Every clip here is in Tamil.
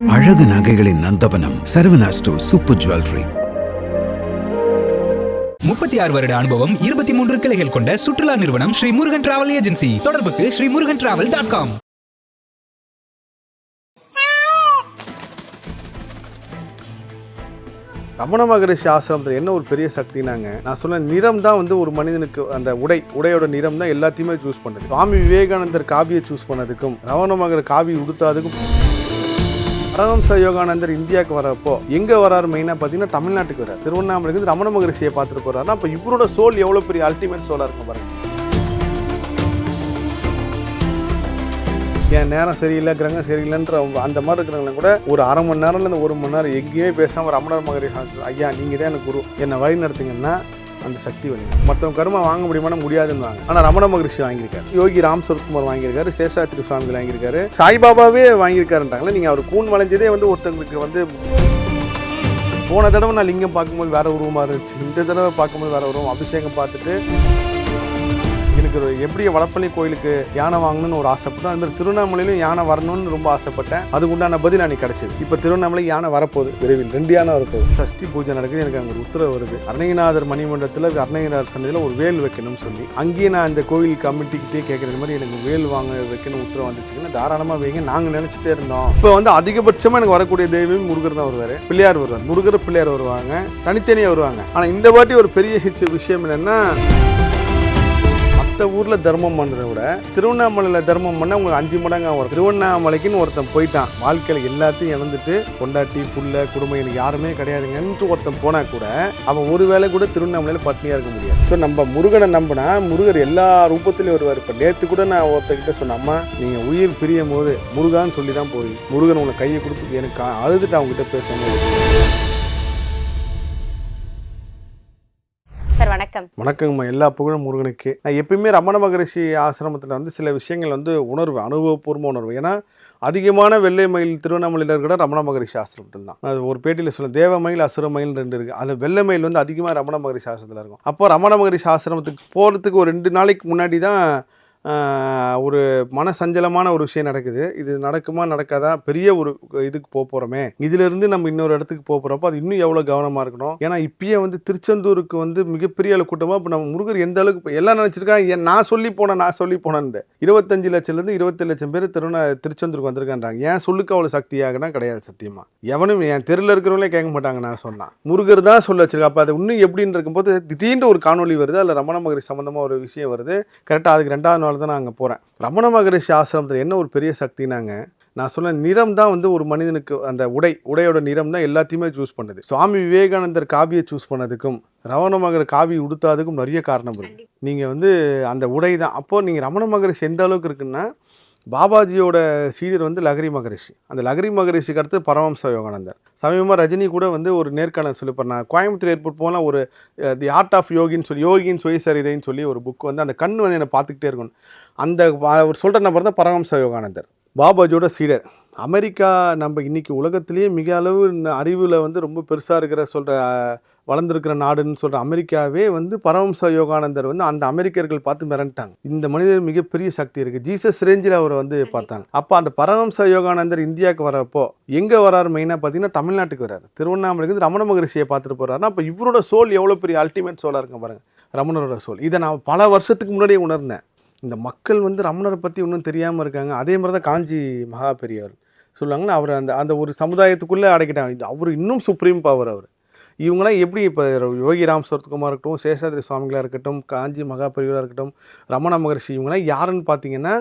அழகு நகைகளின் நந்தவனம் சரவணா ஸ்டோர் சூப்பர் ஜுவல்லரி. முப்பத்தி ஆறு வருட அனுபவம் இருபத்தி மூன்று கிளைகள் கொண்ட சுற்றுலா நிறுவனம் ஸ்ரீ முருகன் டிராவல் ஏஜென்சி. தொடர்புக்கு Shri Murugan travel dot com. Ramana Maharishi ஆசிரமத்தில் என்ன ஒரு பெரிய சக்தினாங்க? நான் சொன்ன நிறம் தான் வந்து ஒரு மனிதனுக்கு அந்த உடை உடையோட நிறம் தான் எல்லாத்தையுமே சூஸ் பண்ணுது. சுவாமி விவேகானந்தர் காவியை சூஸ் பண்ணதுக்கும் ரமண மகர் காவி உடுத்தாதுக்கும் பரமம்ச யோகானந்தர் இந்தியாவுக்கு வரப்போ எங்க வராரு மெயினா பார்த்தீங்கன்னா தமிழ்நாட்டுக்கு வர திருவண்ணாமலைக்கு வந்து ரமண மகரிஷியை பார்த்துட்டு போறாருன்னா அப்போ இவரோட சோல் எவ்வளோ பெரிய அல்டிமேட் சோலா இருக்கும் பாருங்க. என் நேரம் சரியில்லை கிரகம் சரியில்லைன்ற அவங்க அந்த மாதிரி இருக்கிறவங்க கூட ஒரு அரை மணி நேரம்லேருந்து ஒரு மணி நேரம் எங்கேயுமே பேசாமல் ரமணர் மகரிஷி ஐயா நீங்கள் தான் எனக்கு குரு. என்னை வழி நடத்துங்கன்னா அந்த சக்தி வழி. மற்றவங்க கருமா வாங்க முடியுமானா முடியாதுன்னு ஆனால் ரமண மகரிஷி வாங்கியிருக்காரு. யோகி ராம் சரத்குமார் வாங்கியிருக்காரு சேஷாத்ரி சுவாமிகள் வாங்கியிருக்காரு. சாய்பாபாவே வாங்கியிருக்காருன்றாங்களே நீங்கள் அவர் கூண் வளைஞ்சதே வந்து ஒருத்தங்களுக்கு வந்து போன தடவை நான் லிங்கம் பார்க்கும்போது வேற உருவமாக இருந்துச்சு. இந்த தடவை பார்க்கும்போது வேற உருவம். அபிஷேகம் பார்த்துட்டு எனக்கு எப்படி வடப்பள்ளி கோயிலுக்கு யானை வாங்கணும்னு ஒரு ஆசைப்பட்டேன் அது மாதிரி திருவண்ணாமலையிலும் யானை வரணும்னு ரொம்ப ஆசைப்பட்டேன். அதுக்கு உண்டான பதில் அன்னைக்கு கிடைச்சது. இப்போ திருவண்ணாமலை யானை வரப்போகுது. விரைவில் ரெண்டு யானை வரப்போகுது. சஷ்டி பூஜை நடக்குது. எனக்கு அங்கே ஒரு உத்தரவு வருது. அருணகிநாதர் மணிமண்டலத்தில் அருணகிநாதர் சன்னதியில் ஒரு வேல் வைக்கணும்னு சொல்லி. அங்கேயே நான் அந்த கோயில் கமிட்டிக்கிட்டே கேட்குறது மாதிரி எனக்கு வேல் வாங்க வைக்கணும் உத்தரவு வந்துச்சுங்கன்னா தாராளமாக வைங்க. நாங்கள் நினச்சிட்டே இருந்தோம். இப்போ வந்து அதிகபட்சமாக எனக்கு வரக்கூடிய தெய்வம் முருகர் தான் வருவார். பிள்ளையார் வருவார். முருகர் பிள்ளையார் வருவாங்க. தனித்தனியாக வருவாங்க. ஆனால் இந்த வாட்டி ஒரு பெரிய விஷயம் என்னென்னா மற்ற ஊரில் தர்மம் பண்ணுறதை விட திருவண்ணாமலையில் தர்மம் பண்ணால் உங்களுக்கு அஞ்சு மடங்காக வரும். திருவண்ணாமலைக்குன்னு ஒருத்தன் போயிட்டான். வாழ்க்கையில் எல்லாத்தையும் இழந்துட்டு கொண்டாட்டி புள்ள குடும்பம் எனக்கு யாருமே கிடையாதுங்கன்ட்டு ஒருத்தன் போனால் கூட அவன் ஒரு வேளை கூட திருவண்ணாமலையில் பட்னியாக இருக்க முடியாது. ஸோ நம்ம முருகனை நம்பினா முருகர் எல்லா ரூபத்திலையும் வருவார். இப்போ நேற்று கூட நான் ஒருத்தர்கிட்ட சொன்னேன் அம்மா நீங்கள் உயிர் பிரியும் போது முருகான்னு சொல்லி தான் போய் முருகன் உங்களை கையை கொடுத்து எனக்கு அழுதுட்டு அவங்ககிட்ட பேசணும் வணக்கம். வணக்கங்கம்மா. எல்லா புகழும் முருகனுக்கு. நான் எப்பயுமே ரமண மகரிஷி ஆசிரமத்தில் வந்து சில விஷயங்கள் வந்து உணர்வு அனுபவபூர்வ உணர்வு ஏன்னா அதிகமான வெள்ளை மயில் திருவண்ணாமலையில் இருக்கிற ரமண மகரிஷி ஆசிரமத்தில் தான். அது ஒரு பேட்டியில் சொல்ல தேவ மயில் அசுர மயில் ரெண்டு இருக்குது அது வெள்ளை மயில் வந்து அதிகமாக ரமண மகரிஷி ஆசிரமத்தில் இருக்கும். அப்போ ரமண மகரிஷி ஆசிரமத்துக்கு போகிறதுக்கு ஒரு ரெண்டு நாளைக்கு முன்னாடி தான் ஒரு மன சஞ்சலமான ஒரு விஷயம் நடக்குது. இது நடக்குமா நடக்காதா? பெரிய ஒரு இதுக்கு போக போகிறோமே இதிலிருந்து நம்ம இன்னொரு இடத்துக்கு போக போகிறப்போ அது இன்னும் எவ்வளோ கவனமாக இருக்கணும்? ஏன்னா இப்பயே வந்து திருச்செந்தூருக்கு வந்து மிகப்பெரிய அளவு கூட்டமாக இப்போ நம்ம முருகர் எந்த அளவுக்கு இப்போ எல்லாம் நினச்சிருக்காங்க. ஏன் நான் சொல்லி போனேன் நான் சொல்லி போனேன்னு இருபத்தஞ்சு லட்சம்லேருந்து இருபத்தி லட்சம் பேர் திருவண்ணா திருச்செந்தூருக்கு வந்திருக்கான்றாங்க. ஏன் சொல்லுக்கு அவ்வளோ சக்தியாகனா கிடையாது சத்தியமா. எவனும் என் தெருவில் இருக்கிறவங்களே கேட்க மாட்டாங்க நான் சொன்னேன் முருகர் தான் சொல்ல வச்சிருக்கா அப்போ அது இன்னும் எப்படின்னு இருக்கும்போது திடீர்னு ஒரு காணொளி வருது. அதில் ரமண மகரி சம்மந்தமாக ஒரு விஷயம் வருது. கரெக்டாக அதுக்கு ரெண்டாவது நாள் தான் நான் அங்கே போகிறேன் ரமண மகரிஷி ஆசிரமத்தில் என்ன ஒரு பெரிய சக்தினாங்க? நான் சொன்ன நிறம் தான் வந்து ஒரு மனிதனுக்கு அந்த உடை உடையோட நிறம் தான் எல்லாத்தையுமே சூஸ் பண்ணுது. சுவாமி விவேகானந்தர் காவியை சூஸ் பண்ணதுக்கும் ரமண மகர் காவி உடுத்தாதுக்கும் நிறைய காரணம் இருக்கு. நீங்கள் வந்து அந்த உடை தான். அப்போது நீங்கள் ரமண மகரிஷி எந்த அளவுக்கு இருக்குன்னா பாபாஜியோட சீடர் வந்து லகரி மகரிஷி. அந்த லகரி மகரிஷிக்கு அடுத்து பரமம்ச யோகானந்தர். சமீபமாக ரஜினி கூட வந்து ஒரு நேர்காணல் சொல்லிப்பார் நான் கோயம்புத்தூர் ஏர்போர்ட் போனால் ஒரு தி ஆர்ட் ஆஃப் யோகின்னு சொல்லி யோகின் சுயசரிதைன்னு சொல்லி ஒரு புக் வந்து அந்த கண் வந்து என்னை பார்த்துக்கிட்டே இருக்கணும். அந்த அவர் சொல்கிற நம்பர் தான் பரமம்ச யோகானந்தர். பாபாஜியோட சீடர் அமெரிக்கா நம்ம இன்னைக்கு உலகத்திலேயே மிக அளவு அறிவில் வந்து ரொம்ப பெருசாக இருக்கிற சொல்கிற வளர்ந்துருக்கிற நாடுன்னு சொல்கிற அமெரிக்காவே வந்து பரமம்ச யோகானந்தர் வந்து அந்த அமெரிக்கர்கள் பார்த்து மிரண்டாங்க. இந்த மனிதர் மிகப்பெரிய சக்தி இருக்குது ஜீசஸ் ரேஞ்சில் அவர் வந்து பார்த்தாங்க. அப்போ அந்த பரமம்ச யோகானந்தர் இந்தியாவுக்கு வரப்போ எங்கே வராரு மெயினாக பார்த்தீங்கன்னா தமிழ்நாட்டுக்கு வராரு திருவண்ணாமலைக்கு வந்து ரமண மகரிஷியை பார்த்துட்டு போகிறாருன்னா அப்போ இவரோட சோல் எவ்வளோ பெரிய அல்டிமேட் சோலாக இருக்கும் பாருங்க. ரமணரோட சோல். இதை நான் பல வருஷத்துக்கு முன்னாடியே உணர்ந்தேன். இந்த மக்கள் வந்து ரமணரை பற்றி இன்னும் தெரியாமல் இருக்காங்க. அதே மாதிரி தான் காஞ்சி மகா பெரியவர் சொல்லுவாங்கன்னா அவர் அந்த அந்த ஒரு சமுதாயத்துக்குள்ளே அடைக்கிட்டாங்க. இது அவர் இன்னும் சுப்ரீம் பவர் அவர். இவங்களாம் எப்படி இப்போ யோகி ராம் சரத்குமார் இருக்கட்டும் சேஷாதிரி சுவாமிகளாக இருக்கட்டும் காஞ்சி மகா பெரியவராக இருக்கட்டும் ரமண மகர்ஷி இவங்களாம் யாருன்னு பார்த்தீங்கன்னா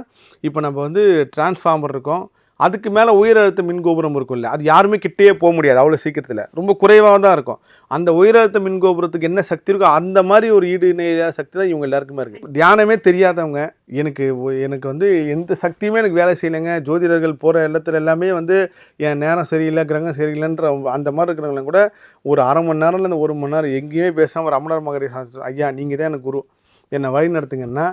இப்போ நம்ம வந்து டிரான்ஸ்ஃபார்மர் இருக்கோம். அதுக்கு மேலே உயரழுத்த மின் கோபுரம் இருக்கும் இல்லை. அது யாருமே கிட்டேயே போக முடியாது அவ்வளோ சீக்கிரத்தில். ரொம்ப குறைவாக தான் இருக்கும். அந்த உயிரழுத்த மின் கோபுரத்துக்கு என்ன சக்தி இருக்கோ அந்த மாதிரி ஒரு ஈடு இணைய சக்தி தான் இவங்க எல்லாருக்குமே இருக்குது தியானமே தெரியாதவங்க எனக்கு எனக்கு வந்து எந்த சக்தியுமே எனக்கு வேலை செய்யலைங்க. ஜோதிடர்கள் போகிற இடத்துல எல்லாமே வந்து என் நேரம் சரியில்லை கிரகம் சரியில்லைன்ற அந்த மாதிரி இருக்கிறவங்களும் கூட ஒரு அரை மணி நேரம்லேருந்து ஒரு மணி நேரம் எங்கேயுமே பேசாமல் ரமணர் மகரி ஐயா நீங்கள் தான் எனக்கு குரு. என்னை வழி நடத்துங்கன்னா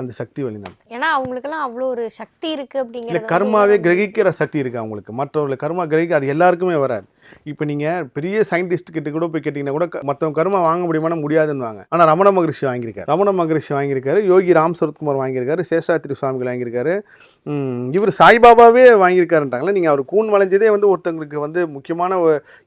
அந்த சக்தி நடத்தும் ஏன்னா அவங்களுக்கெல்லாம் அவ்வளோ ஒரு சக்தி இருக்கு இல்லை அப்படிங்கிறது வந்து கர்மாவே கிரகிக்கிற சக்தி இருக்குது அவங்களுக்கு. மற்றவர்களை கர்மா கிரகிக்க அது எல்லாருக்குமே வராது. இப்போ நீங்கள் பெரிய சயின்டிஸ்ட் கிட்ட கூட போய் கேட்டிங்கன்னா கூட மற்றவங்க கர்மா வாங்க முடியுமானா முடியாதுன்னுவாங்க. ஆனால் ரமண மகரிஷி வாங்கியிருக்காரு. ரமண மகரிஷி வாங்கியிருக்காரு யோகி ராம் சரத்குமார் வாங்கியிருக்காரு சேஷாத்ரி சுவாமிகள் வாங்கியிருக்காரு இவர் சாய்பாபாவே வாங்கியிருக்காருன்றாங்களே. நீங்கள் அவர் கூன் வளைஞ்சதே வந்து ஒருத்தங்களுக்கு வந்து முக்கியமான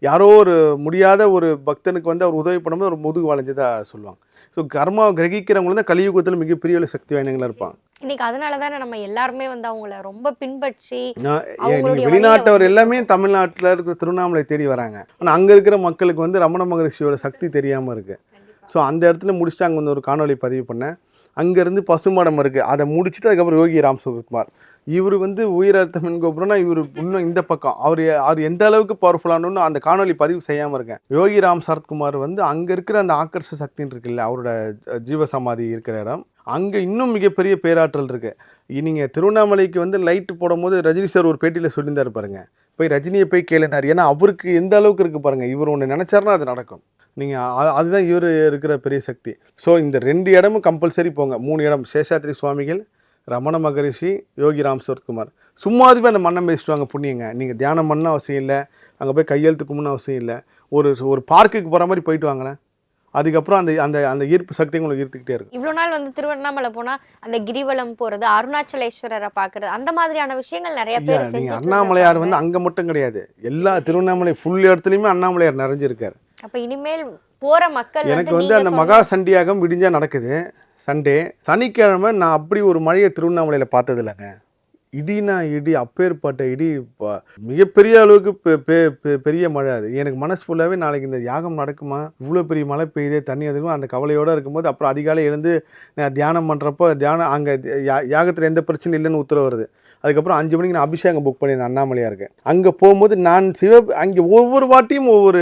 யாரோ ஒரு முடியாத ஒரு பக்தனுக்கு வந்து அவர் உதவி பண்ணும்போது ஒரு முதுகு வளைஞ்சதா சொல்லுவாங்க. ஸோ கர்மாவை கிரகிக்கிறவங்க தான் கலியுகத்தில் மிகப்பெரிய ஒரு சக்தி வாய்ந்தவங்களா இருப்பாங்க. இன்னைக்கு அதனால தானே நம்ம எல்லாருமே வந்து அவங்கள ரொம்ப பின்பற்றி வெளிநாட்டவர் எல்லாமே தமிழ்நாட்டில் இருக்கிற திருவண்ணாமலை தேடி வராங்க. ஆனால் அங்கே இருக்கிற மக்களுக்கு வந்து ரமண மகரிஷியோட சக்தி தெரியாமல் இருக்கு. ஸோ அந்த இடத்துல முடிச்சுட்டு அங்கே வந்து ஒரு காணொளி பதிவு பண்ணேன். அங்கேருந்து பசுமடம் இருக்குது அதை முடிச்சுட்டு அதுக்கப்புறம் யோகி ராம் சுகுமார். இவர் வந்து உயிரர்த்தம் கோபுரம்னா இவர் இன்னும் இந்த பக்கம். அவர் அவர் எந்த அளவுக்கு பவர்ஃபுல்லானு அந்த காணொளி பதிவு செய்யாமல் இருக்கேன். யோகி ராம் சரத்குமார் வந்து அங்கே இருக்கிற அந்த ஆக்கர்ஷ சக்தின்னு இருக்குல்ல அவரோட ஜீவசமாதி இருக்கிற இடம் அங்கே இன்னும் மிகப்பெரிய பேராற்றல் இருக்குது நீங்கள் திருவண்ணாமலைக்கு வந்து லைட்டு போடும்போது ரஜினி சார் ஒரு பேட்டியில் சொல்லியிருந்தார் பாருங்க. போய் ரஜினியை போய் கேளுனார் ஏன்னா அவருக்கு எந்த அளவுக்கு இருக்குது பாருங்க. இவர் ஒன்று நினச்சாருன்னா அது நடக்கும். நீங்கள் அதுதான் இவர் இருக்கிற பெரிய சக்தி. ஸோ இந்த ரெண்டு இடமும் கம்பல்சரி போங்க. மூணு இடம். சேஷாத்ரி சுவாமிகள் ரமண மகரிஷி யோகி ராம் சரத்குமார் சும்மாதுமே அந்த மண்ணை பேசிட்டு வாங்க புண்ணியங்க. நீங்கள் தியானம் பண்ண அவசியம் இல்லை. அங்கே போய் கையெழுத்து கும்பிடணும் அவசியம் இல்லை. ஒரு ஒரு பார்க்குக்கு போகிற மாதிரி போயிட்டு வாங்களேன். அதுக்கப்புறம் அந்த அந்த அந்த ஈர்ப்பு சக்தி உங்களுக்கு ஈர்த்துக்கிட்டே இருக்கும். இவ்வளவு நாள் வந்து திருவண்ணாமலை போனா அந்த கிரிவலம் போறது அருணாச்சலேஸ்வரரை பாக்குறது அந்த மாதிரியான விஷயங்கள் நிறைய பேர் நீங்க செஞ்சுட்டு அண்ணாமலையார். வந்து அங்க மட்டும் கிடையாது. எல்லா திருவண்ணாமலை ஃபுல் இடத்துலயுமே அண்ணாமலையார் நிறைஞ்சிருக்காரு. அப்ப இனிமேல் போற மக்கள் எனக்கு வந்து அந்த மகா சண்டியாகம் விடிஞ்சா நடக்குது. சண்டே. சனிக்கிழமை நான் அப்படி ஒரு மழையை திருவண்ணாமலையில் பார்த்தது இல்லைங்க இடினா இடி அப்பேற்பட்ட இடி மிகப்பெரிய அளவுக்கு பெ- பெ- பெ- பெரிய மழை அது. எனக்கு மனசு ஃபுல்லாகவே நாளைக்கு இந்த யாகம் நடக்குமா? இவ்வளோ பெரிய மழை பெய்யுதே தண்ணி அதுவும் அந்த கவலையோடு இருக்கும்போது அப்புறம் அதிகாலை எழுந்து நான் தியானம் பண்ணுறப்போ தியானம் அங்கே யாகத்தில் எந்த பிரச்சனையும் இல்லைன்னு உத்தரவு வருது. அதுக்கப்புறம் அஞ்சு மணிக்கு நான் அபிஷேகம் புக் பண்ணியிருந்தேன் அண்ணாமலையாக இருக்கேன் அங்கே போகும்போது நான் சிவ அங்கே ஒவ்வொரு வாட்டியும் ஒவ்வொரு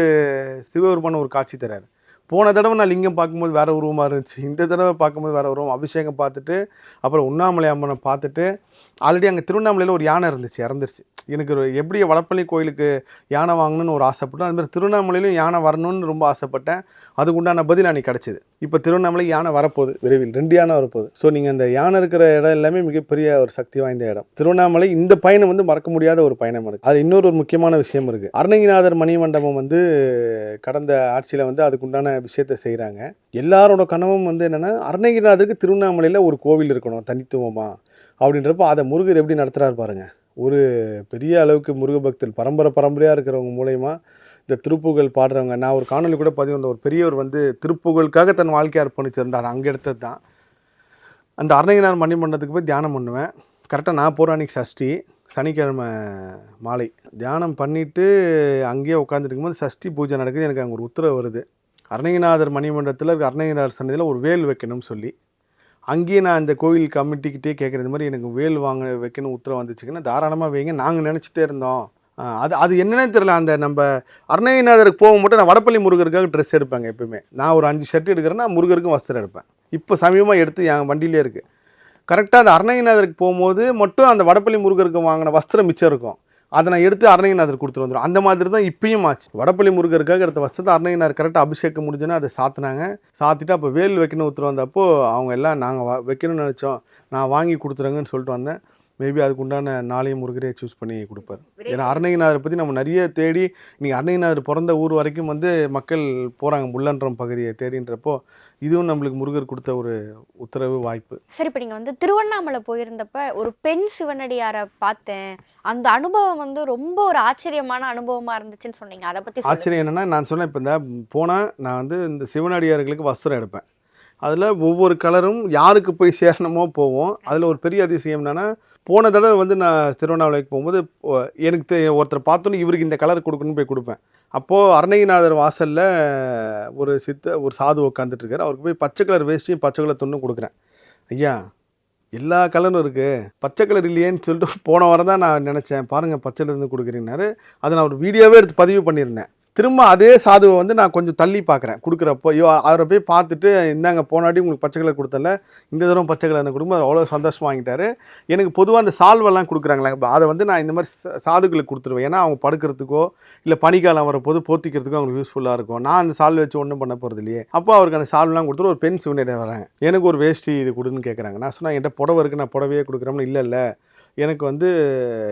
சிவபெருமான ஒரு காட்சி தராரு. போன தடவை நான் லிங்கம் பார்க்கும்போது வேறு உருவமாக இருந்துச்சு. இந்த தடவை பார்க்கும்போது வேற உருவம். அபிஷேகம் பார்த்துட்டு அப்புறம் உண்ணாமலை அம்மனை பார்த்துட்டு ஆல்ரெடி அங்கே திருவண்ணாமலையில் ஒரு யானை இருந்துச்சு இறந்துருச்சு. எனக்கு ஒரு எப்படி வடப்பள்ளி கோயிலுக்கு யானை வாங்கணும்னு ஒரு ஆசைப்பட்டோம். அதுமாதிரி திருவண்ணாமலையிலும் யானை வரணும்னு ரொம்ப ஆசைப்பட்டேன். அதுக்கு உண்டான பதில் அன்னைக்கு கிடச்சிது. இப்போ திருவண்ணாமலை யானை வரப்போகுது விரைவில் ரெண்டு யானை வரப்போகுது. ஸோ நீங்கள் அந்த யானை இருக்கிற இடம் எல்லாமே மிகப்பெரிய ஒரு சக்தி வாய்ந்த இடம். திருவண்ணாமலை இந்த பயணம் வந்து மறக்க முடியாத ஒரு பயணம் இருக்குது அது இன்னொரு ஒரு முக்கியமான விஷயம் இருக்குது அருணகிநாதர் மணிமண்டபம் வந்து கடந்த ஆட்சியில் வந்து அதுக்குண்டான விஷயத்தை செய்கிறாங்க எல்லாரோட கனவும் வந்து என்னென்னா அருணகிரிநாதருக்கு திருவண்ணாமலையில் ஒரு கோவில் இருக்கணும் தனித்துவமாக அப்படின்றப்போ அதை முருகர் எப்படி நடத்துகிறாரு பாருங்கள் ஒரு பெரிய அளவுக்கு முருக பக்தர் பரம்பரை பரம்பரையாக இருக்கிறவங்க மூலயமா இந்த திருப்புகழ் பாடுறவங்க. நான் ஒரு காணொலி கூட பதிவு வந்த ஒரு பெரியவர் வந்து திருப்புகழுக்காக தன் வாழ்க்கையை அர்ப்பணிச்சிருந்தார். அது அங்கே எடுத்தது தான். அந்த அருணகிரிநாதர் மணிமண்டபத்துக்கு போய் தியானம் பண்ணுவேன். கரெக்டாக நான் போகிற சஷ்டி சனிக்கிழமை மாலை. தியானம் பண்ணிவிட்டு அங்கேயே உட்காந்துருக்கும்போது சஷ்டி பூஜை நடக்குது. எனக்கு அங்கே ஒரு உத்தரவு வருது. அருணகிரிநாதர் மணிமண்டலத்தில் இருக்க சன்னதியில் ஒரு வேல் வைக்கணும்னு சொல்லி. அங்கேயே நான் அந்த கோயில் கமிட்டிக்கிட்டே கேட்குறது மாதிரி எனக்கு வேல் வாங்க வைக்கணும் உத்தரவு வந்துச்சுங்கன்னா தாராளமாக வைங்க. நாங்கள் நினச்சிட்டே இருந்தோம். அது அது என்னன்னே தெரியல. அந்த நம்ம அருணகிரிநாதருக்கு போக மட்டும் நான் வடப்பள்ளி முருகருக்காக ட்ரெஸ் எடுப்பேங்க எப்பவுமே நான் ஒரு அஞ்சு ஷர்ட் எடுக்கிறேன்னா முருகருக்கும் வஸ்திரம் எடுப்பேன். இப்போ சமீபமாக எடுத்து என் வண்டியிலே இருக்குது கரெக்டாக அந்த அருணகிரிநாதருக்கு போகும்போது மட்டும் அந்த வடப்பள்ளி முருகருக்கு வாங்கின வஸ்திரம் மிச்சம் இருக்கும். அதை நான் எடுத்து அருணகிரிநாதர் கொடுத்துட்டு வந்துடும் அந்த மாதிரி தான் இப்பயும் ஆச்சு. வடப்பள்ளி முருகருக்காக எடுத்த வசத்தை அருணகிரிநாதர் கரெக்டாக அபிஷேகம் முடிஞ்சோன்னா அதை சாத்தினாங்க. சாத்திட்டு அப்போ வேல் வைக்கணும் உத்தரவு வந்தப்போ அவங்க எல்லாம் நாங்கள் வைக்கணும்னு நினச்சோம். நான் வாங்கி கொடுத்துருங்கன்னு சொல்லிட்டு வந்தேன். மேபி அதுக்கு உண்டான நாளையும் முருகரே சூஸ் பண்ணி கொடுப்பார். ஏன்னா அருணகிரிநாதரை பற்றி நம்ம நிறைய தேடி நீங்கள் அருணகிரிநாதர் பிறந்த ஊர் வரைக்கும் வந்து மக்கள் போகிறாங்க முள்ளன்றம் பகுதியை தேடின்றப்போ இதுவும் நம்மளுக்கு முருகர் கொடுத்த ஒரு உத்தரவு வாய்ப்பு. சரி இப்ப நீங்க வந்து திருவண்ணாமலை போயிருந்தப்ப ஒரு பெண் சிவனடியாரை பார்த்தேன். அந்த அனுபவம் வந்து ரொம்ப ஒரு ஆச்சரியமான அனுபவமா இருந்துச்சுன்னு சொன்னீங்க. அதை சொல்லுங்க. ஆச்சரியம் என்னென்னா நான் சொன்னேன் இப்போ இந்த போனால் நான் வந்து இந்த சிவனடியார்களுக்கு வஸ்திரம் எடுப்பேன். அதில் ஒவ்வொரு கலரும் யாருக்கு போய் சேரணுமோ போவோம். அதில் ஒரு பெரிய அதிசயம் என்னென்னா போன தடவை வந்து நான் திருவண்ணாமலைக்கு போகும்போது எனக்கு தெ- ஒருத்தர் பார்த்தோன்னே இவருக்கு இந்த கலர் கொடுக்கணும்னு போய் கொடுப்பேன். அப்போது அருணகிரிநாதர் வாசலில் ஒரு சித்த ஒரு சாது உட்காந்துட்ருக்காரு அவருக்கு போய் பச்சை கலர் வேஸ்ட்டையும் பச்சை கலர் துண்ணும் கொடுக்குறேன். ஐயா எல்லா கலரும் இருக்குது பச்சை கலர் இல்லையேன்னு சொல்லிட்டு போன வாரம் தான் நான் நினச்சேன். பாருங்கள் பச்சையில் இருந்து கொடுக்குறீங்கன்னாரு அதை நான் ஒரு வீடியோவே எடுத்து பதிவு பண்ணியிருந்தேன். திரும்ப அதே சாதுவை வந்து நான் கொஞ்சம் தள்ளி பார்க்குறேன். கொடுக்குறப்போ ஐயோ அவரை போய் பார்த்துட்டு இந்தாங்க போனாடி உங்களுக்கு பச்சை கலர் கொடுத்தல இந்த தடவை பச்சை கலர் அவர் அவ்வளோ சந்தோஷமாக வாங்கிட்டாரு. எனக்கு பொதுவாக அந்த சால்வெல்லாம் கொடுக்குறாங்களே அதை வந்து நான் இந்த மாதிரி சா- சாதுகளுக்கு கொடுத்துருவேன். ஏன்னா அவங்க படுக்கிறதுக்கோ இல்லை பனிக்காலம் வரப்போது போத்திக்கிறதுக்கோ அவங்களுக்கு யூஸ்ஃபுல்லாக இருக்கும். நான் அந்த சால்வை வச்சு ஒன்றும் பண்ண போகிறது இல்லையே. அப்போ அவருக்கு அந்த சால்வெலாம் கொடுத்துட்டு ஒரு பெண் சிவனிடம் வராங்க எனக்கு ஒரு வேஷ்டி இது கொடுன்னு கேட்குறாங்க நான் சொன்னேன் என்கிட்ட புடவை இருக்குது நான் புடவையே கொடுக்குறோம்னு இல்லை இல்லை எனக்கு வந்து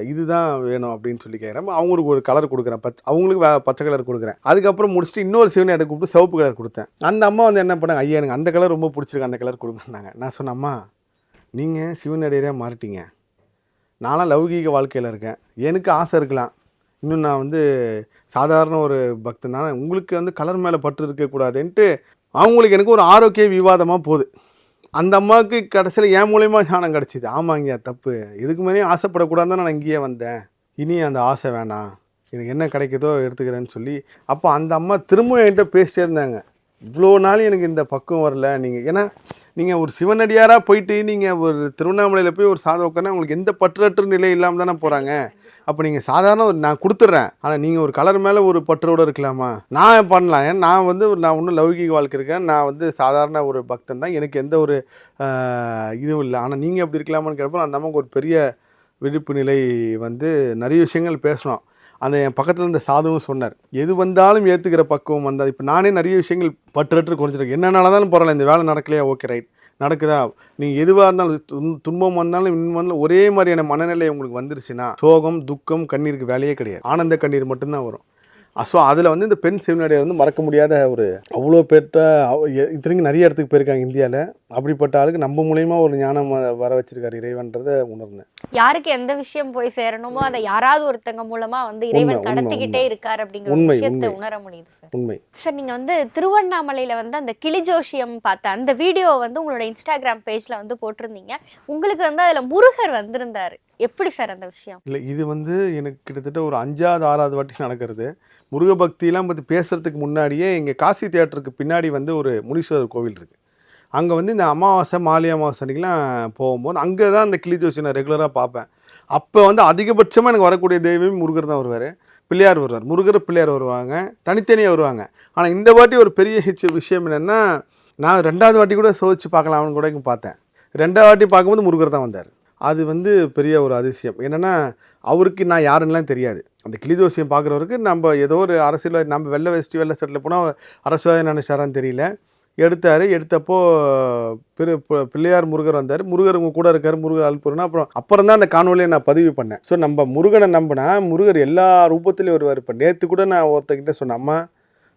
இதுதான் வேணும் அப்படின்னு சொல்லி கேட்குறேன். அவங்களுக்கு ஒரு கலர் கொடுக்குறேன். பச்சை அவங்களுக்கு வே- பச்சை கலர் கொடுக்குறேன். அதுக்கப்புறம் முடிச்சுட்டு இன்னொரு சிவனை எடுத்து கூப்பிட்டு சிவப்பு கலர் கொடுத்தேன். அந்த அம்மா வந்து என்ன பண்ணாங்க ஐயா எனக்கு அந்த கலர் ரொம்ப பிடிச்சிருக்கு அந்த கலர் கொடுங்கன்னாங்க. நான் சொன்னேன் அம்மா நீங்கள் சிவனடியரே மாறிட்டீங்க. நானும் லௌகீக வாழ்க்கையில் இருக்கேன். எனக்கு ஆசை இருக்கலாம். இன்னும் நான் வந்து சாதாரண ஒரு பக்தன் தான் உங்களுக்கு வந்து கலர் மேலே பற்று இருக்கக்கூடாதுன்ட்டு அவங்களுக்கு எனக்கு ஒரு ஆரோக்கிய விவாதமாக போகுது. அந்த அம்மாவுக்கு கடைசியில் என் மூலயமா ஞானம் கிடச்சிது. ஆமாங்க தப்பு. இதுக்கு மேலேயும் ஆசைப்படக்கூடாதுன்னு தான் நான் இங்கேயே வந்தேன். இனி அந்த ஆசை வேணாம். எனக்கு என்ன கிடைக்குதோ எடுத்துக்கிறேன்னு சொல்லி. அப்போ அந்த அம்மா திரும்ப என்கிட்ட பேசிட்டே இருந்தாங்க. இவ்வளோ நாள் எனக்கு இந்த பக்குவம் வரல. நீங்கள் ஏன்னா நீங்கள் ஒரு சிவனடியாராக போயிட்டு நீங்கள் ஒரு திருவண்ணாமலையில் போய் ஒரு சாதம் உட்காந்து உங்களுக்கு எந்த பற்றற்ற நிலை இல்லாமல் தானே போகிறாங்க அப்போ நீங்கள் சாதாரண ஒரு நான் கொடுத்துட்றேன் ஆனால் நீங்கள் ஒரு கலர் மேலே ஒரு பற்றோடு இருக்கலாமா? நான் பண்ணலாம். ஏன்னா நான் வந்து ஒரு- நான் ஒன்றும் லௌகிக வாழ்க்கை இருக்கேன். நான் வந்து சாதாரண ஒரு பக்தன் தான். எனக்கு எந்த ஒரு இதுவும் இல்லை. ஆனால் நீங்கள் எப்படி இருக்கலாமான்னு கேட்போம் அந்த அம்மாவுக்கு ஒரு பெரிய விழிப்பு நிலை வந்து நிறைய விஷயங்கள் பேசணும். அந்த என் பக்கத்தில் இருந்த சாதுவும் சொன்னார் எது வந்தாலும் ஏற்றுக்கிற பக்குவம் வந்தால் இப்போ நானே நிறைய விஷயங்கள் பற்றற்று குறைஞ்சிருக்கேன் என்ன நடந்தாலும் பரவாயில்ல இந்த வேலை நடக்கலையா? Okay right. நடக்குதா? நீங்கள் எதுவாக இருந்தாலும் துன்பம் வந்தாலும் இன்பம் வந்தாலும் ஒரே மாதிரியான மனநிலை உங்களுக்கு வந்துருச்சுன்னா சோகம் துக்கம் கண்ணீருக்கு வேலையே கிடையாது. ஆனந்த கண்ணீர் மட்டும்தான் வரும். ஸோ அதில் வந்து இந்த பெண் சிவனடியார் வந்து மறக்க முடியாத ஒரு அவ்வளோ பேர்த்த இத்தனைக்கும் நிறைய இடத்துக்கு போயிருக்காங்க இந்தியாவில் அப்படிப்பட்ட ஆளுக்கு நம்ம மூலயமா ஒரு ஞானம் வர வச்சிருக்காரு இறைவன்றதை உணர்ந்தேன். யாருக்கு எந்த விஷயம் போய் சேரணுமோ அதை யாராவது ஒருத்தங்க மூலமா வந்து இறைவன் கடத்திக்கிட்டே. இருக்காரு அப்படிங்கிற விஷயத்தை. உணர முடியுது சார் உண்மை. சார் நீங்க வந்து திருவண்ணாமலையில வந்து அந்த கிளி ஜோசியம் பார்த்த அந்த வீடியோ வந்து உங்களோட இன்ஸ்டாகிராம் பேஜ்ல வந்து போட்டிருந்தீங்க. உங்களுக்கு வந்து அதுல முருகர் வந்திருந்தாரு. எப்படி சார் அந்த விஷயம்? இல்லை இது வந்து எனக்கு கிட்டத்தட்ட ஒரு அஞ்சாவது ஆறாவது வாட்டி நடக்கிறது. முருகபக்தியெலாம் பற்றி பேசுகிறதுக்கு முன்னாடியே இங்கே காசி தியேட்டருக்கு பின்னாடி வந்து ஒரு முனீஸ்வரர் கோவில் இருக்குது அங்கே வந்து இந்த அமாவாசை மாலை அமாவாசை அன்னைக்கெலாம் போகும்போது அங்கே தான் அந்த கிளி ஜோசி நான் ரெகுலராக பார்ப்பேன். அப்போ வந்து அதிகபட்சமாக எனக்கு வரக்கூடிய தெய்வம் முருகர் தான் வருவார். பிள்ளையார் வருவார். முருகர் பிள்ளையார் வருவாங்க. தனித்தனியாக வருவாங்க. ஆனால் இந்த வாட்டி ஒரு பெரிய விஷயம் என்னென்னா நான் ரெண்டாவது வாட்டி கூட சோதிச்சு பார்க்கலாம்னு கூட பார்த்தேன். ரெண்டாவது வாட்டி பார்க்கும்போது முருகர் தான் வந்தார். அது வந்து பெரிய ஒரு அதிசயம். என்னென்னா அவருக்கு நான் யாருன்னெலாம் தெரியாது. அந்த கிளிதோசியம் பார்க்குறவருக்கு நம்ம ஏதோ ஒரு அரசியல் நம்ம வெள்ளை வெஸ்டி வெள்ளை சட்டில் போனால் அரசியல்வாதி நினைச்சாரான்னு தெரியல. எடுத்தார் எடுத்தப்போ பெரு பிள்ளையார் முருகர் வந்தார். முருகர் உங்க கூட இருக்கார் முருகர் அல்புருனா அப்புறம் அப்புறம் தான் அந்த காணொலியை நான் பதிவு பண்ணேன். ஸோ நம்ம முருகனை நம்பினா முருகர் எல்லா ரூபத்துலேயும் வருவார். இப்போ நேற்று கூட நான் ஒருத்தர்கிட்ட சொன்னேன் அம்மா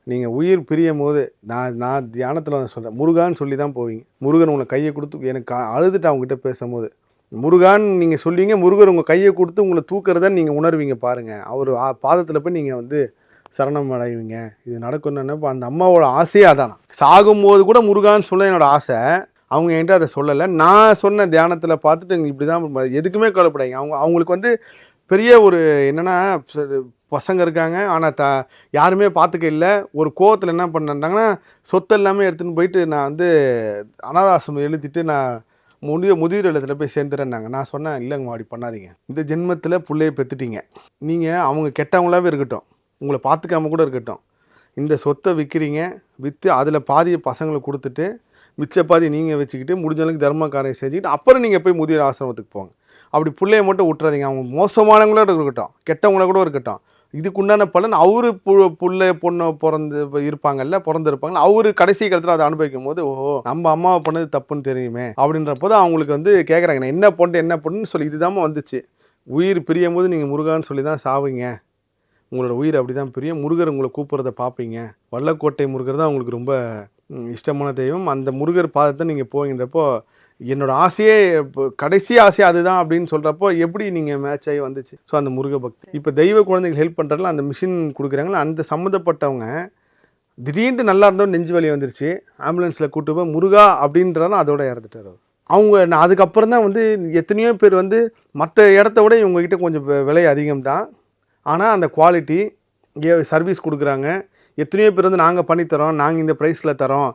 நீங்கள் உயிர் பிரியும் போது நான் நான் தியானத்தில் வந்து சொல்கிறேன் முருகான்னு சொல்லி தான் போவீங்க. முருகன் உங்களை கையை கொடுத்து எனக்கு அழுதுட்டு அவங்ககிட்ட பேசும்போது. முருகான் நீங்கள் சொல்லுவீங்க. முருகர் உங்கள் கையை கொடுத்து உங்களை தூக்கிறத நீங்கள் உணர்வீங்க பாருங்கள் அவர் பாதத்தில் போய் நீங்கள் வந்து சரணம் அடைவீங்க இது நடக்கணும்னு இப்போ அந்த அம்மாவோட ஆசையே அதானா? சாகும்போது கூட முருகான்னு சொல்ல என்னோடய ஆசை. அவங்க என்கிட்ட அதை சொல்லலை. நான் சொன்ன தியானத்தில் பார்த்துட்டு இப்படி தான் எதுக்குமே கவலைப்படாங்க அவங்க அவங்களுக்கு வந்து பெரிய ஒரு என்னென்னா பசங்க இருக்காங்க. ஆனால் த யாருமே பார்த்துக்க இல்லை. ஒரு கோவத்தில் என்ன பண்ணாங்கன்னா சொத்து எல்லாமே எடுத்துன்னு போயிட்டு நான் வந்து அனாதாசம் எழுதிட்டு நான் முதிய முதியோர் இல்லத்தில் போய் சேர்ந்துறேன்னாங்க. நான் சொன்னேன் இல்லைங்கம்மா அப்படி பண்ணாதீங்க. இந்த ஜென்மத்தில் பிள்ளையை பெற்றுட்டீங்க நீங்கள் அவங்க கெட்டவங்களாகவே இருக்கட்டும். உங்களை பார்த்துக்காம கூட இருக்கட்டும். இந்த சொத்தை விற்கிறீங்க விற்று அதில் பாதியை பசங்களுக்கு கொடுத்துட்டு மிச்ச பாதி நீங்கள் வச்சுக்கிட்டு முடிஞ்ச அளவுக்கு தர்ம காரியம் செஞ்சுக்கிட்டு அப்புறம் நீங்கள் போய் முதியோர் ஆசிரமத்துக்கு போங்க. அப்படி பிள்ளைய மட்டும் விட்டுறாதீங்க அவங்க மோசமானவங்களோட இருக்கட்டும். கெட்டவங்கள கூட இருக்கட்டும். இதுக்குண்டான பலன் அவரு பு புள்ள பொண்ணு பிறந்து இருப்பாங்கல்ல பிறந்திருப்பாங்கல்ல அவர் கடைசி காலத்தில் அதை அனுபவிக்கும் போது ஓஹோ நம்ம அம்மாவை பண்ணது தப்புன்னு தெரியுமே அப்படின்றப்போ தான் அவங்களுக்கு வந்து கேட்குறாங்க நான் என்ன பொண்ணு என்ன பொண்ணுன்னு சொல்லி இதுதாம்மா வந்துச்சு. உயிர் பிரியும் போது நீங்கள் முருகான்னு சொல்லி தான் சாவீங்க. உங்களோட உயிர் அப்படி தான் பிரியும். முருகர் உங்களை கூப்பிட்றத பார்ப்பீங்க வல்லக்கோட்டை முருகர் தான் உங்களுக்கு ரொம்ப இஷ்டமான தெய்வம். அந்த முருகர் பாதத்தை நீங்கள் போகின்றப்போ என்னோட ஆசையே இப்போ கடைசி ஆசை அதுதான் அப்படின்னு சொல்கிறப்போ எப்படி நீங்கள் மேட்ச் ஆகி வந்துச்சு? ஸோ அந்த முருக பக்தி. இப்போ தெய்வ குழந்தைகள் ஹெல்ப் பண்ணுறதுல அந்த மிஷின் கொடுக்குறாங்களா அந்த சம்மந்தப்பட்டவங்க திடீர்னு நல்லா இருந்தவங்க நெஞ்சு வலி வந்துருச்சு ஆம்புலன்ஸில் கூட்டு போய் முருகா அப்படின்றாலும் அதோட இறந்துட்டார் அவங்க நான் அதுக்கப்புறம் தான் வந்து எத்தனையோ பேர் வந்து மற்ற இடத்த விட இவங்ககிட்ட கொஞ்சம் விலை அதிகம் தான் ஆனால் அந்த குவாலிட்டி சர்வீஸ் கொடுக்குறாங்க. எத்தனையோ பேர் வந்து நாங்கள் பண்ணித்தரோம் நாங்கள் இந்த ப்ரைஸில் தரோம்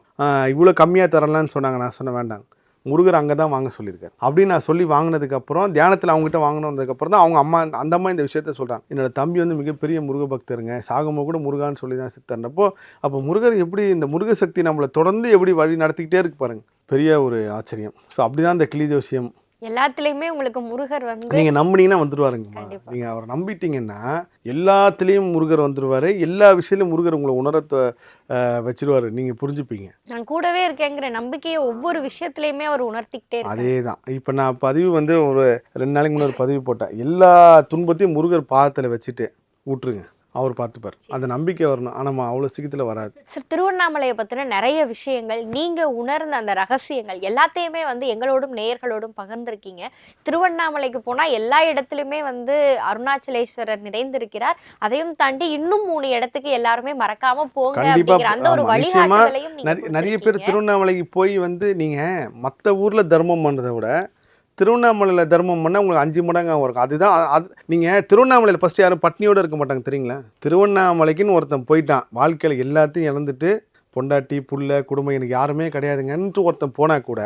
இவ்வளோ கம்மியாக தரலான்னு சொன்னாங்க. நான் சொன்ன வேண்டாம். முருகர் அங்கே தான் வாங்க சொல்லியிருக்காரு. அப்படின்னு நான் சொல்லி வாங்கினதுக்கப்புறம் தியானத்தில் அவங்ககிட்ட வாங்கினதுக்கப்புறம் தான் அவங்க அம்மா அந்த அம்மா இந்த விஷயத்த சொல்கிறாங்க என்னோட தம்பி வந்து மிகப்பெரிய முருக பக்தருங்க. சாகும்போது கூட முருகான்னு சொல்லி தான் சித்தர்னப்போ அப்போ முருகர் எப்படி இந்த முருக சக்தி நம்மளை தொடர்ந்து எப்படி வழி நடத்திக்கிட்டே இருக்கு பாருங்க. பெரிய ஒரு ஆச்சரியம். ஸோ அப்படி தான் இந்த கிளி ஜோசியம் எல்லாத்துலயுமே உங்களுக்கு முருகர் வந்து நீங்கள் நம்புனீங்கன்னா வந்துருவாருங்கம்மா கண்டிப்பா. நீங்கள் அவரை நம்பிட்டீங்கன்னா எல்லாத்துலேயும் முருகர் வந்துருவாரு. எல்லா விஷயத்திலும் முருகர் உங்களை உணரத்தை வச்சிருவாரு. நீங்கள் புரிஞ்சுப்பீங்க. நான் கூடவே இருக்கேங்கிற நம்பிக்கையை ஒவ்வொரு விஷயத்திலயுமே அவர் உணர்த்திக்கிட்டே அதே தான் இப்போ நான் பதிவு வந்து ஒரு ரெண்டு நாளைக்கு முன்னாடி ஒரு பதிவு போட்டேன். எல்லா துன்பத்தையும் முருகர் பாதத்தில் வச்சுட்டு விட்டுருங்க அவர் பார்த்துப்பார். அந்த நம்பிக்கை வரணும். ஆனால் அவ்வளோ சீக்கிரத்தில் வராது. சார் திருவண்ணாமலையை பற்றின நிறைய விஷயங்கள் நீங்கள் உணர்ந்த அந்த ரகசியங்கள் எல்லாத்தையுமே வந்து எங்களோடும் நேயர்களோடும் பகிர்ந்திருக்கீங்க. திருவண்ணாமலைக்கு போனால் எல்லா இடத்துலையுமே வந்து அருணாச்சலேஸ்வரர் நிறைந்திருக்கிறார். அதையும் தாண்டி இன்னும் மூணு இடத்துக்கு எல்லாருமே மறக்காம போங்க அப்படிங்கிற அந்த ஒரு வழிகாட்டுதலையும் நிறைய பேர். திருவண்ணாமலைக்கு போய் வந்து நீங்கள் மற்ற ஊரில் தர்மம் பண்ணுறதை விட திருவண்ணாமலையில் தர்மம் பண்ணால் உங்களுக்கு அஞ்சு மடங்கு இருக்கும். அதுதான் அது நீங்கள் திருவண்ணாமலையில் ஃபஸ்ட்டு யாரும் பட்னியோடு இருக்க மாட்டாங்க தெரியுங்களா? திருவண்ணாமலைக்குன்னு ஒருத்தன் போயிட்டான். வாழ்க்கையில் எல்லாத்தையும் இழந்துட்டு பொண்டாட்டி புள்ள குடும்பம் எனக்கு யாருமே கிடையாதுங்கன்ட்டு ஒருத்தன் போனால் கூட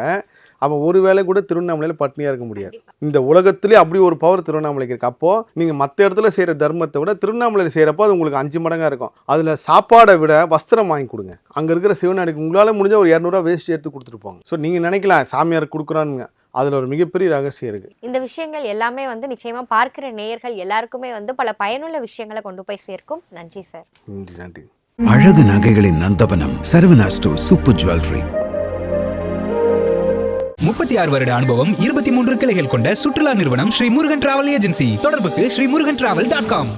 அவன் ஒரு வேளை கூட திருவண்ணாமலையில் பட்னியாக இருக்க முடியாது. இந்த உலகத்திலே அப்படி ஒரு பவர் திருவண்ணாமலைக்கு இருக்கு. அப்போது நீங்கள் மற்ற இடத்துல செய்கிற தர்மத்தை விட திருவண்ணாமலையில் செய்கிறப்போ அது உங்களுக்கு அஞ்சு மடங்காக இருக்கும். அதில் சாப்பாடை விட வஸ்திரம் வாங்கி கொடுங்க. அங்கே இருக்கிற சிவனாடிக்கு உங்களால் முடிஞ்ச ஒரு இரநூறுவா வேஸ்ட் எடுத்து கொடுத்துட்டு போங்க. ஸோ நீங்கள் நினைக்கலாம் சாமியார் கொடுக்குறானுங்க அதில் ஒரு மிகப்பெரிய ரகசியம் இருக்குது இந்த விஷயங்கள் எல்லாமே வந்து நிச்சயமா பார்க்கிற நேயர்கள் எல்லாருக்குமே வந்து பல பயனுள்ள விஷயங்களை கொண்டு போய் சேர்க்கும். நன்றி சார். நன்றி நன்றி. அழகு நகைகளின் நந்தவனம் சரவணா ஸ்டோர் சூப்பர் ஜுவல்லரி. முப்பத்தி ஆறு வருட அனுபவம் இருபத்தி மூன்று கிளைகள் கொண்ட சுற்றுலா நிறுவனம் ஸ்ரீ முருகன் டிராவல் ஏஜென்சி. தொடர்புக்கு Shri Murugan travel dot com.